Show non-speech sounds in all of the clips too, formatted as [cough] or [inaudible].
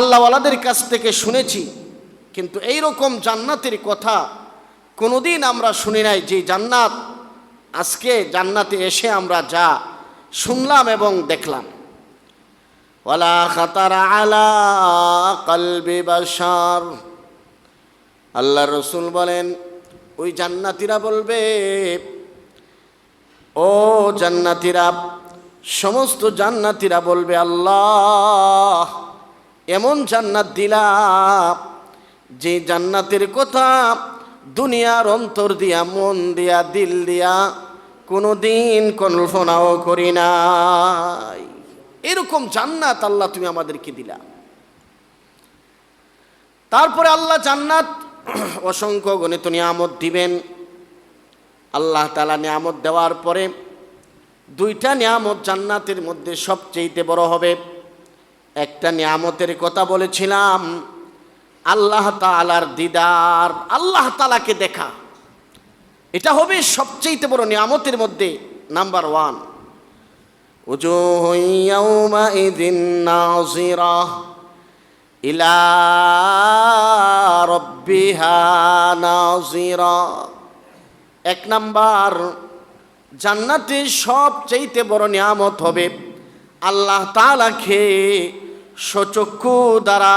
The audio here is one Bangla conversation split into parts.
আল্লাহওয়ালাদের কাছ থেকে শুনেছি, কিন্তু এই রকম জান্নাতের কথা কোনোদিন আমরা শুনি নাই যে জান্নাত, আজকে জান্নাতে এসে আমরা যা শুনলাম এবং দেখলাম। ওয়ালা খাতার আলা কলবে বাসার আল্লাহ রসুল বলেন, ওই জান্নাতিরা বলবে, ও জান্নাতিরা, সমস্ত জান্নাতিরা বলবে আল্লাহ এমন জান্নাত দিলাম যে জান্নাতের কথা দুনিয়ার অন্তর দিয়া, মন দিয়া, দিল দিয়া কোনো দিন কল্পনাও করি নাই। এরকম জান্নাত আল্লাহ তুমি আমাদেরকে দিলা। তারপরে আল্লাহ জান্নাত [clears throat] অসংখ্য গণিত নিয়ামত দিবেন। আল্লাহ তালা নিয়ামত দেওয়ার পরে দুইটা নিয়ামত জান্নাতের মধ্যে সবচেয়েতে বড় হবে। একটা নিয়ামতের কথা বলেছিলাম, আল্লাহ তালার দিদার, আল্লাহ তালাকে দেখা। এটা হবে সবচেয়ে বড় নিয়ামতের মধ্যে নাম্বার ওয়ান। এক নাম্বার জান্নাতে সবচেয়ে বড় নিয়ামত হবে আল্লাহ তালাকে সচক্ষু দ্বারা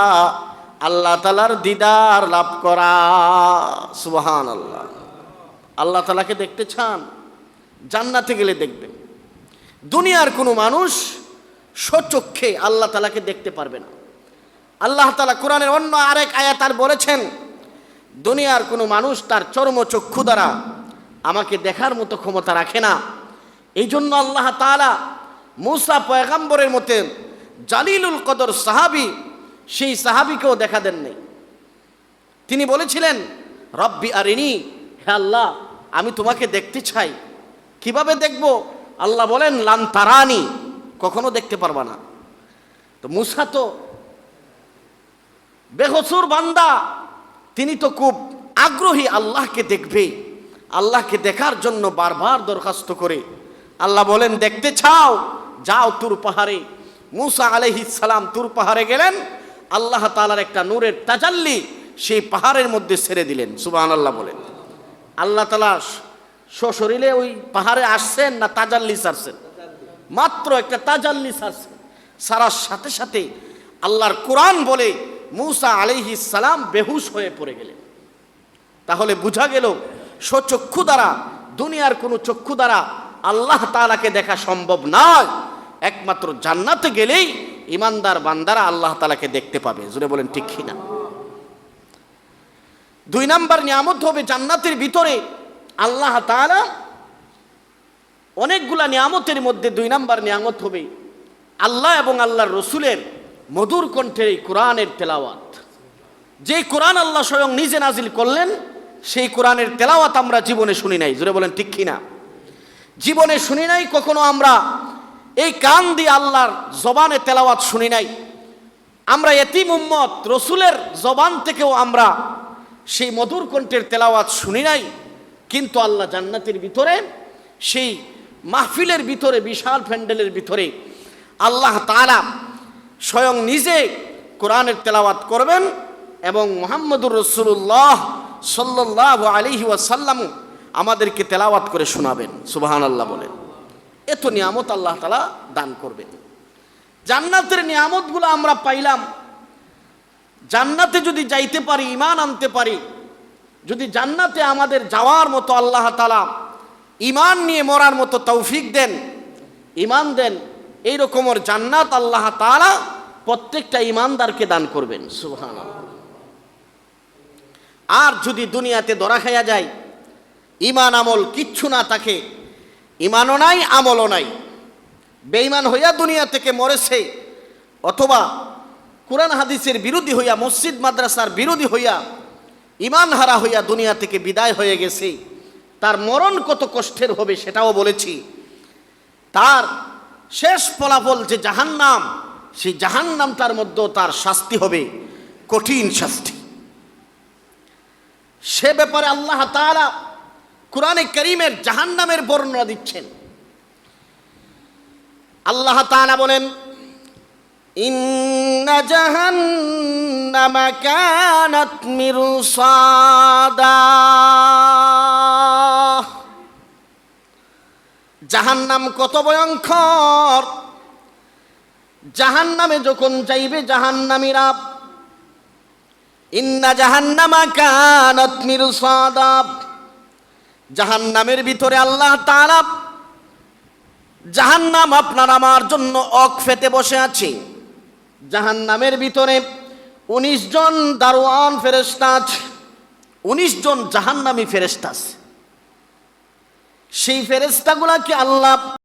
আল্লাহ তালার দিদার লাভ করা। সুবহান আল্লাহ আল্লাহ তালাকে দেখতে চান, জান্নাতে গেলে দেখবেন। দুনিয়ার কোনো মানুষ সচক্ষে আল্লাহ তালাকে দেখতে পারবে না। আল্লাহ তালা কোরআনের অন্য আরেক আয়াত আর বলেছেন, দুনিয়ার কোনো মানুষ তার চর্মচক্ষু দ্বারা আমাকে দেখার মতো ক্ষমতা রাখে না। এই জন্য আল্লাহ তালা মুসা পয়গাম্বরের মতে জালিলুল কদর সাহাবি, সেই সাহাবিকেও দেখা দেন নাই তিনি বলেছিলেন, রব্বি আরিনি, হে আল্লাহ, আমি তোমাকে দেখতে চাই। কীভাবে দেখব? আল্লাহ বলেন, লান তারানি, কখনো দেখতে পারবা না। তো মুসা তো বেহসুর বান্দা, তিনি তো খুব আগ্রহী আল্লাহকে দেখবে, আল্লাহকে দেখার জন্য বারবার দরখাস্ত করে। আল্লাহ বলেন, দেখতে চাও, যাও তুর পাহাড়ে মুসা সালাম তুর পাহাড়ে গেলেন, আল্লাহ তালার একটা নূরের তাজাল্লি সেই পাহাড়ের মধ্যে ছেড়ে দিলেন সুবাহ আল্লাহ বলেন। আল্লাহ তালা সশরীরে ওই পাহাড়ে আসছেন না তাজাল্লি সারছেন? মাত্র একটা তাজাল্লি সারছেন। সারার সাথে সাথে আল্লাহর কোরআন বলে মুসা আলাইহিস সালাম বেহুশ হয়ে পড়ে গেলেন। তাহলে বোঝা গেল, স্বচক্ষু দ্বারা, দুনিয়ার কোনো চক্ষু দ্বারা আল্লাহ তালাকে দেখা সম্ভব নয়। একমাত্র জান্নাতে গেলেই ইমানদার বান্দারা আল্লাহ তালাকে দেখতে পাবে। জুড়ে বলেন ঠিক কিনা দুই নাম্বার নিয়ামত হবে জান্নাতের ভিতরে আল্লাহ তাআলা অনেকগুলা নিয়ামতের মধ্যে দুই নাম্বার নিয়ামত হবে আল্লাহ এবং আল্লাহর রসুলের মধুর কণ্ঠের এই কোরআনের তেলাওয়াত। যে কোরআন আল্লাহ স্বয়ং নিজে নাজিল করলেন, সেই কোরআনের তেলাওয়াত আমরা জীবনে শুনি নাই। জুড়ে বলেন ঠিক কিনা জীবনে শুনি নাই, কখনো আমরা এই কান দিয়ে আল্লাহর জবানে তেলাওয়াত শুনি নাই। আমরা এতিম উম্মত, রসুলের জবান থেকেও আমরা সেই মধুর কণ্ঠের তেলাওয়াত শুনি নাই। কিন্তু আল্লাহ জান্নাতের ভিতরে, সেই মাহফিলের ভিতরে, বিশাল প্যান্ডেলের ভিতরে আল্লাহ তাআলা স্বয়ং নিজে কোরআনের তেলাওয়াত করবেন এবং মোহাম্মদুর রসুল্লাহ সাল্লাহ আলিহি ওয়াসাল্লাম আমাদেরকে তেলাওয়াত করে শোনাবেন। সুবাহান আল্লাহ বলেন। এত নিয়ামত আল্লাহ তালা দান করবেন। জান্নাতের নিয়ামতগুলো আমরা পাইলাম। জান্নাতে যদি যাইতে পারি ইমান আনতে পারি, যদি জান্নাতে আমাদের যাওয়ার মতো আল্লাহ তালা ইমান নিয়ে মরার মতো তৌফিক দেন ইমান দেন এই রকমের জান্নাত আল্লাহ তালা প্রত্যেকটা ইমানদারকে দান করবেন। সুবহান আর যদি দুনিয়াতে দরা খাইয়া যায় ইমান আমল কিচ্ছু না থাকে ইমানও নাই, আমলও নাই। বেঈমান হইয়া দুনিয়া থেকে মরেছে, অথবা কোরআন হাদিসের বিরোধী হইয়া, মসজিদ, মাদ্রাসার বিরোধী হইয়া ইমান হারা হইয়া দুনিয়া থেকে বিদায় হয়ে গেছে, তার মরণ কত কষ্টের হবে সেটাও বলেছি। তার শেষ ফলাফল যে জাহান্নাম, সেই জাহান্নামটার মধ্যেও তার শাস্তি হবে, কঠিন শাস্তি। সে ব্যাপারে আল্লাহ তাআলা কোরআনে করিমের জাহান্নামের বর্ণনা দিচ্ছেন। আল্লাহ তাআলা বলেন জাহান জাহান্নামা জাহান্নাম কত ভয়ঙ্কর। জাহান্নামে যখন যাইবে জাহান্নামীরা, ইন্না জাহান্নামা কানাত মিরসাদা। জাহান্নামের ভিতরে আল্লাহ জাহান নাম আপনার আমার জন্য অক ফেতে বসে আছে। জাহান নামের ভিতরে উনিশ জন দারোয়ান ফেরেস্তা আছে, উনিশ জন জাহান্নামী ফেরেস্তা আছে। সেই ফেরেস্তাগুলাকে আল্লাহ